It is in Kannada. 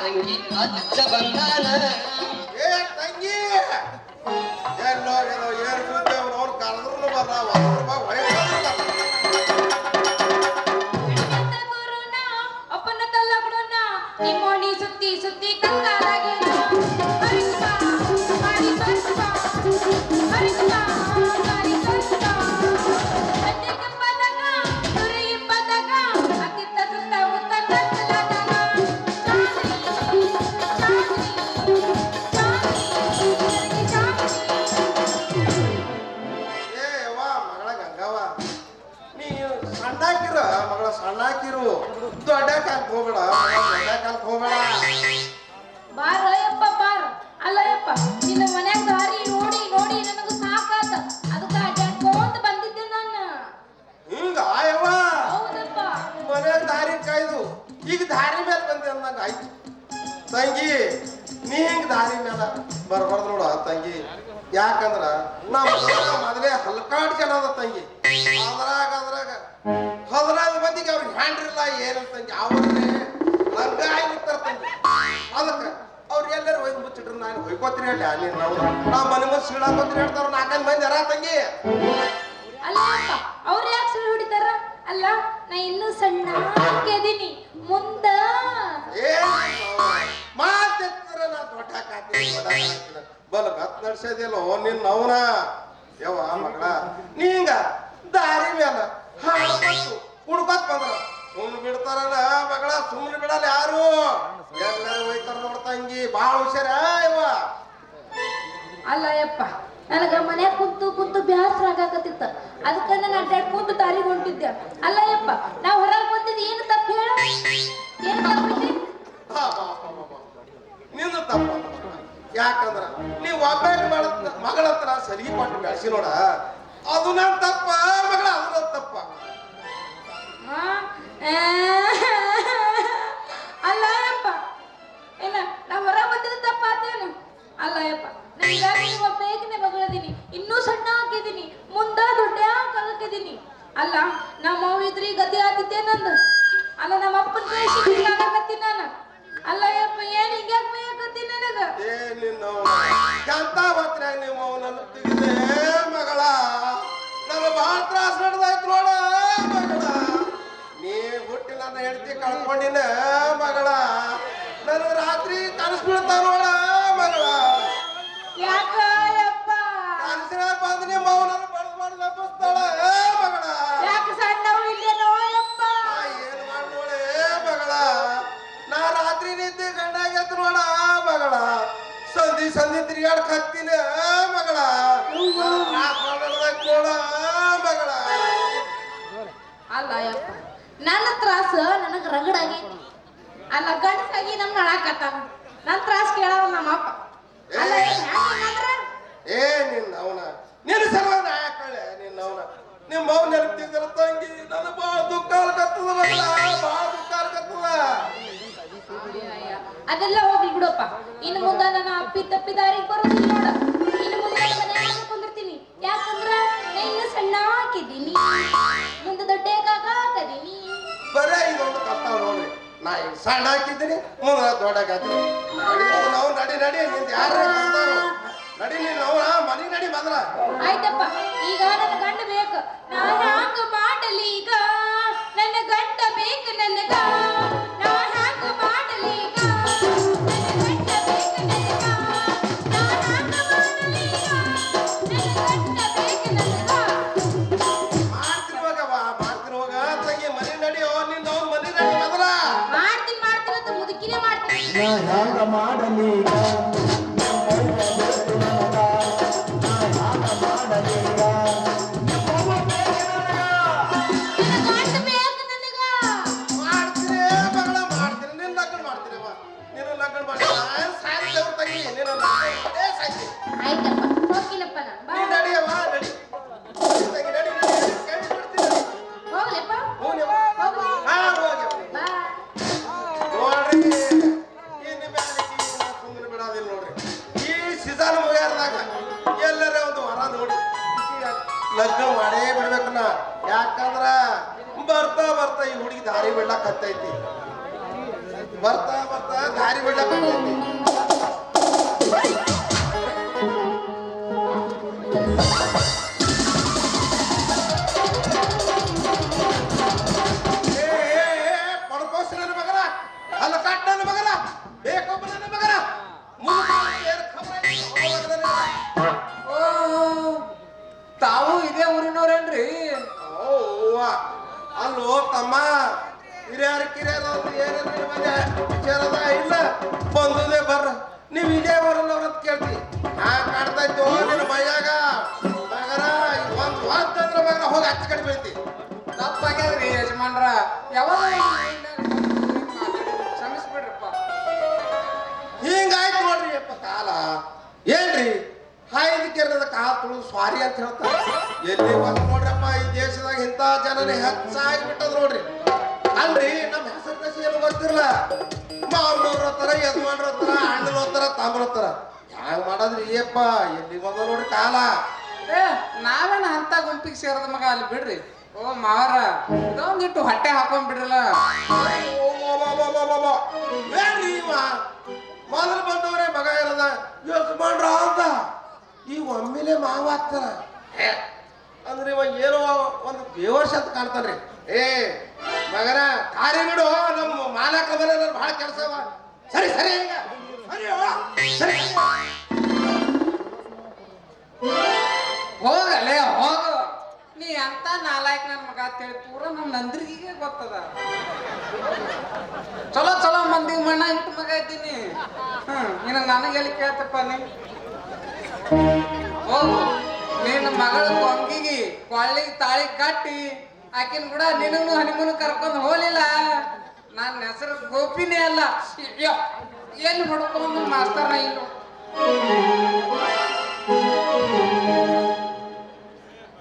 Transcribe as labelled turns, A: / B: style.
A: ತಂಗಿ ಬಂದಾನ
B: ಏ ತಂಗಿ! ಎಲ್ಲೋ ಅವ್ರು ಕರೆದ್ರು ಬರವ ಸಣ್ಣಾಕಿರು ಮಗಳ ಸಣ್ಣಾಕಿರು. ದೊಡ್ಡ ಕಾಲಕ್ಕೆ ಹೋಗಬೇಡ ದೊಡ್ಡ ಕಾಲಕ್ಕೆ ಹೋಗಬೇಡ.
C: ಬಾರ ಯಪ್ಪ ಬಾರ. ಅಲ್ಲಯ್ಯಪ್ಪ ಯಪ್ಪ ನಿನ್ನ ಮನ್ಯಾಗ ದಾರಿ ನೋಡಿ ನೋಡಿ ನನಗೆ ಸಾಕಾತ ಅದಕ್ಕ ಅಡ್ಯಾಡ್ಕೊಂತ ಬಂದಿದ್ದೆ ನಾನು.
B: ಹಿಂಗ ಆಯವ್ವ.
C: ಹೌದಪ್ಪ.
B: ಮನೆ ದಾರಿ ಕಾಯ್ದು ಈಗ ದಾರಿ ಮೇಲೆ ಬಂದೆ ಅಂದಂಗ ಆಯ್ತು. ತಂಗಿ ನೀ ಹಿಂಗ ದಾರಿ ಮೇಲೆ ಬರಬಾರ್ದು ನೋಡ ತಂಗಿ. ಯಾಕಂದ್ರ ನಮ್ಮ ಮದ್ವೆ ಮೊದಲೇ ಹಲ್ಕಾಡ್ ಜನ ಅದ ತಂಗಿ. ಅದ್ರಾಗ ಅದ್ರಾಗ ಹದ್ರಾಗ ಮಂದಿಗೆ ಅವ್ರಿಗೆ ಹ್ಯಾಂಡ್ರಿಲ್ಲ ಏನಿಲ್ಲ ತಂಗಿ. ಅವ್ರೇ ಲಗ್ಗ ಆಗಿರ್ತಾರ ತಂಗಿ. ಅದಕ್ಕ ಅವ್ರು ಎಲ್ಲರೂ ಒಯ್ದು ಮುಚ್ಚಿಟ್ರು. ನಾನು ಹೊಯ್ಕೋತೀನಿ ಹೇಳಿ. ಅಲ್ಲಿ ನಾವು ನಾ ಮನೆ ಮುಂದೆ ಸಿಳಾಕೋತೀನಿ ಹೇಳ್ತಾರ. ನಾಲ್ಕೈದು ಮಂದಿ ಅರ ತಂಗಿ.
C: ಅಲ್ಲ ಅವ್ರು ಯಾಕೆ ಸುಳ್ಳು ಹೊಡಿತಾರ? ಅಲ್ಲ ನಾ ಇನ್ನೂ ಸಣ್ಣ ಹಾಕಿದೀನಿ ಮುಂದ
B: ಮಾತೆತ್ತರ ನಾ ದೊಡ್ಡ ಬಲ ಗತ್ ನಡ್ಸೋದಿಲ್ಲೋ ನಿನ್ನ ಅವನ ಯವ್ವ ಮಗಳ, ನೀಂಗ ದಾರಿ ಮೇಲೆ ಕುಡ್ಕೊತ್ ಬಂದ್ರ. ಸುಮ್ನೆ ಬಿಡ್ತಾರಲ್ಲ ಮಗಳ, ಸುಮ್ನೆ ಬಿಡಲ್ಲ ಯಾರು? ಎಲ್ಲರೂ ಹೋಯ್ತಾರ ನೋಡ್ ತಂಗಿ, ಬಾಳ ಹುಷಾರ ಇವ
C: ಅಲ್ಲ ಯಪ್ಪ, ನನಗ ಮನೆ ಕುಂತು ಕುಂತು ಬ್ಯಾಸ್ರ ಆಗಾಕತ್ತಿತ್ತ. ಅದಕ್ಕ ನಾನು ಅಡ್ಡಾಡ್ಕೊಂತ ದಾರಿ ಹೊಂಟಿದ್ದೆ. ಅಲ್ಲ ಯಪ್ಪ, ನಾ ಹೊರಗೆ ಬಂದಿದ್ದು ಏನು ತಪ್ಪು ಹೇಳ? ಏನು ತಪ್ಪೈತಿ
B: ಹಾ, ಬಾ, ಬಾ, ಬಾ, ಬಾ. ನಿಂದು ತಪ್ಪ ಯಾಕಂದ್ರ ನೀವು ಒಬ್ಬರ ಮಗಳ ಹತ್ರ ಸರಿ ಕೊಟ್ಟು ಬೆಳೆಸಿ ನೋಡ, ಅದು ನನ್ ತಪ್ಪ, ಮಗಳ ಅದು ತಪ್ಪ?
C: ಅಲ್ಲ ಯಪ್ಪ ಏನ ನಾ ಹೊರ ಬಂದಿದ್ದ ತಪ್ಪಾತೇನು ಅಲ್ಲ ಅಪ್ಪ ನನಗಾಗಿ ಬೇಗನೆ ಮಗಳದೀನಿ ಇನ್ನೂ ಸಣ್ಣ ಹಾಕಿದೀನಿ ಮುಂದ ದೊಡ್ಡ ಕಲಕಿದೀನಿ ಅಲ್ಲ, ನಮ್ಮ ಇದ್ರಿ ಗತಿ ಆತಿದ್ದೆ ನಂದು ಅಲ್ಲ, ನಮ್ಮ ಅಪ್ಪನ ಕೈ ಸಿಕ್ಕಾಗತ್ತೀನಿ ನಾನು? ಅಲ್ಲ ಯಪ್ಪ ಏನ್ ಹಿಂಗ್ಯಾಕ್ ಬೇಕತ್ತಿ ನನಗ?
B: ಏ ನಿನ್ನ ಎಂತ ಅವನನ್ನು ತೆಗಿದೆ ಮಗಳ? ನನ್ನ ಭಾಳ ತ್ರಾಸ ನಡೆದಾಯ್ತು ನೋಡ ಮಗಳ. ನೀ ಹುಟ್ಟಿ ನನ್ನ ಹೆಂಡತಿ ಕಳ್ಕೊಂಡಿನ ಮಗಳ. ನನ್ನ ರಾತ್ರಿ ಕನಸು ಬೀಳ್ತಾವ ನೋಡ ಮಗಳ.
C: ಯಾಕ ಯಪ್ಪ
B: ಕನಸಿನ ಬಂದ ನಿಮ್ಮ ಬಡ್ದು ಎಬ್ಬಿಸ್ತಾಳ ಕತ್ತಿನ ಮಗಳ. ಮಗಳ.
C: ಅಲ್ಲ ಯಪ್ಪ ನನ್ನ ತ್ರಾಸ ನನಗ ರಗಡಾಗೈತಿ ಅಲ್ಲ ಗಂಡಸಾಗಿ ನಮ್ ನಳಾಕತ್ತಾನ ನನ್ನ ತ್ರಾಸ ಕೇಳವ ನಮ್ಮ ಅಪ್ಪ ಅಲ್ಲ
B: ಏ ನಿನ್ನ ಅವನ. ನಿನ್ನ ಸಲುವಾಗಿ ನಾ ಯಾಕಳೆ ನಿನ್ನ ಅವನ. ನಿಮ್ಮ ಅವ್ನ ನೆನಪಿದ್ರ ತಂಗಿ ನನ್ನ
C: ಬಿಡಪ್ಪ. ಇನ್ನು ಮುಂದೆ ನನ್ನ ಅಪ್ಪಿ ತಪ್ಪಿ ದಾರಿಗೆ ಬರೋದಿಲ್ಲ ನೋಡ. ಇನ್ನು ಮುಂದೆ ಮನೆಯಾಗ ಕುಂದಿರ್ತೀನಿ? ಯಾಕಂದ್ರ ನಾ ಇನ್ನು ಸಣ್ಣ ಹಾಕಿದ್ದೀನಿ. ಮುಂದೆ ದೊಡ್ಡ ಹಾಕದೀನಿ.
B: ಬರೇ ಇದೊಂದು ಕಷ್ಟ ನೋಡ್ರಿ ನಾ ಈಗ ಸಣ್ಣ ಹಾಕಿದ್ದೀನಿ ಮುಂದೆ ದೊಡ್ಡಗಾತೀನಿ ನಡಿ ನಾವು ನಡಿ ನಡಿ ನಿಂದ ಯಾರ ನಡಿ ನೀನು ಅವ್ರ ಮನೆಗೆ ನಡಿ ಬಂದ್ರ?
C: ಆಯ್ತಪ್ಪ. ಈಗ ನನ್ನ ಗಂಡ ಬೇಕು. ನಾನು ಹ್ಯಾಂಗ ಮಾಡಲಿ ಈಗ.
B: ಮಾಡ್ತೀನಿ
D: ನಾ
B: ಯಾಕಂದ್ರ ಬರ್ತಾ ಬರ್ತಾ ಈ ಹುಡುಗಿ ದಾರಿ ಬಿಡ್ಲಕ್ ಹತ್ತೈತಿ ಬರ್ತಾ ಬರ್ತಾ ದಾರಿ ಬಿಡ್ಲಕ್ ಬಂದೈತಿ. ಅಲ್ಲೋ ತಮ್ಮ ಹಿರಿಯರ ಕಿರಿಯರ ಅಂತ ಏನಿಲ್ಲ ನಿಮ್ಮನೆ ವಿಚಾರದ ಇಲ್ಲ. ಬಂದದೇ ಬರ್ರ ನೀವು ಇದೇ ಬರಲ್ಲವ್ರ ಅಂತ ಕೇಳ್ತಿ. ಹಾ ಕಾಡ್ತೈತಿ ನಿನ್ನ ಮೈಯಾಗ ಮಗನ ಒಂದ್ ಅಂದ್ರೆ ಮಗನ ಹೋಗಿ ಹಚ್ಚ ಕಡೆ ಬೀಳ್ತಿ.
E: ತಪ್ಪಾಗ್ಯದ್ರಿ ಯಜಮಾನ್ರ. ಯಾವಾಗ ಕ್ಷಮಿಸ್ಬಿಡ್ರಪ್ಪ.
B: ಹಿಂಗಾಯ್ತು ನೋಡ್ರಿ ಅಪ್ಪ ಕಾಲ. ಏನ್ರಿ? ಹಾಯ್ದ ಕೆರದ ಕಾಲ ತುಳಿದು ಸ್ವಾರಿ ಅಂತ ಹೇಳ್ತಾರೆ. ಎಲ್ಲಿ ಬಂದು ನೋಡ್ರಪ್ಪ ಈ ದೇಶದಾಗ ಇಂಥ ಜನನೇ ಹೆಚ್ಚಾಗಿ ಬಿಟ್ಟದ್ ನೋಡ್ರಿ. ಅಲ್ರಿ ನಮ್ಮ ಹೆಸರು ಕಸಿ ಏನು ಗೊತ್ತಿರಲ್ಲ ಮಾವನವ್ರ ಹತ್ತಾರ ಯಜಮಾನ್ರ ಹತ್ತಾರ ಅಣ್ಣನ ಹತ್ರ ತಾಮ್ರ ಹತ್ತಾರ ಹ್ಯಾಂಗ ಮಾಡದ್ರಿ ಏಪ್ಪ ಎಲ್ಲಿ ಬಂದ ನೋಡ್ರಿ ಕಾಲ.
E: ಏ ನಾವೇನ ಅಂತ ಗುಂಪಿಗೆ ಸೇರದ ಮಗ ಅಲ್ಲಿ ಬಿಡ್ರಿ. ಓ ಮಾರ ಇದೊಂದಿಟ್ಟು ಹೊಟ್ಟೆ ಹಾಕೊಂಡ್ ಬಿಡ್ರಲ್ಲ
B: ಏನ್ರಿ ಇವ? ಮೊದಲು ಬಂದವರೇ ಮಗ ಇರದ ಯಜಮಾನ್ರ ಅಂತ. ಈ ಒಮ್ಮೆಲೆ ಮಾವ ಆಗ್ತಾರ. ಅಂದ್ರೆ ಇವ ಏನೋ ಒಂದು ಬೇವರ್ಷ ಅಂತ ಕಾಣ್ತಾನ್ರಿ. ಏ, ಮಗನ ಕಾರ್ಯ ಬಿಡು, ನಮ್ಮ ಮಾಲಕ ಮನೆ ಬಹಳ ಕೆಲಸ ಸರಿ ಸರಿ ಸರಿ
E: ಹೋಗಲೇ, ಹೋಗ. ನೀ ಅಂತ ನಾಲಾಯಕ್ ನನ್ ಮಗ ಅಂತೇಳಿ ಪೂರ ನಮ್ ನಂದ್ರಿಗೆ ಗೊತ್ತದ. ಚಲೋ ಚಲೋ, ಮಂದಿ ಮಣ್ಣ ಇಟ್ಟು ಮಗ ಇದ್ದೀನಿ. ಹ್ಮ್ ಇನ್ನು ನನಗೆ ಎಲ್ಲಿ ಕೇಳ್ತಪ್ಪ ನೀ? ಹೋಗು. ನಿನ್ನ ಮಗಳ ಕೊಂಗಿಗೆ ಕೊಳ್ಳಿಗೆ ತಾಳಿ ಕಟ್ಟಿ, ಆಕಿನ ಕೂಡ ನಿನ್ನ ಹನಿಮೂನು ಕರ್ಕೊಂಡು ಹೋಲಿಲ್ಲ ನನ್ನ ಹೆಸರು ಗೋಪಿನೇ ಅಲ್ಲ. ಏನ್ ಹೊಡ್ಕೊಂಡು ಮಾಸ್ತರ್ನ ಇಲ್ಲ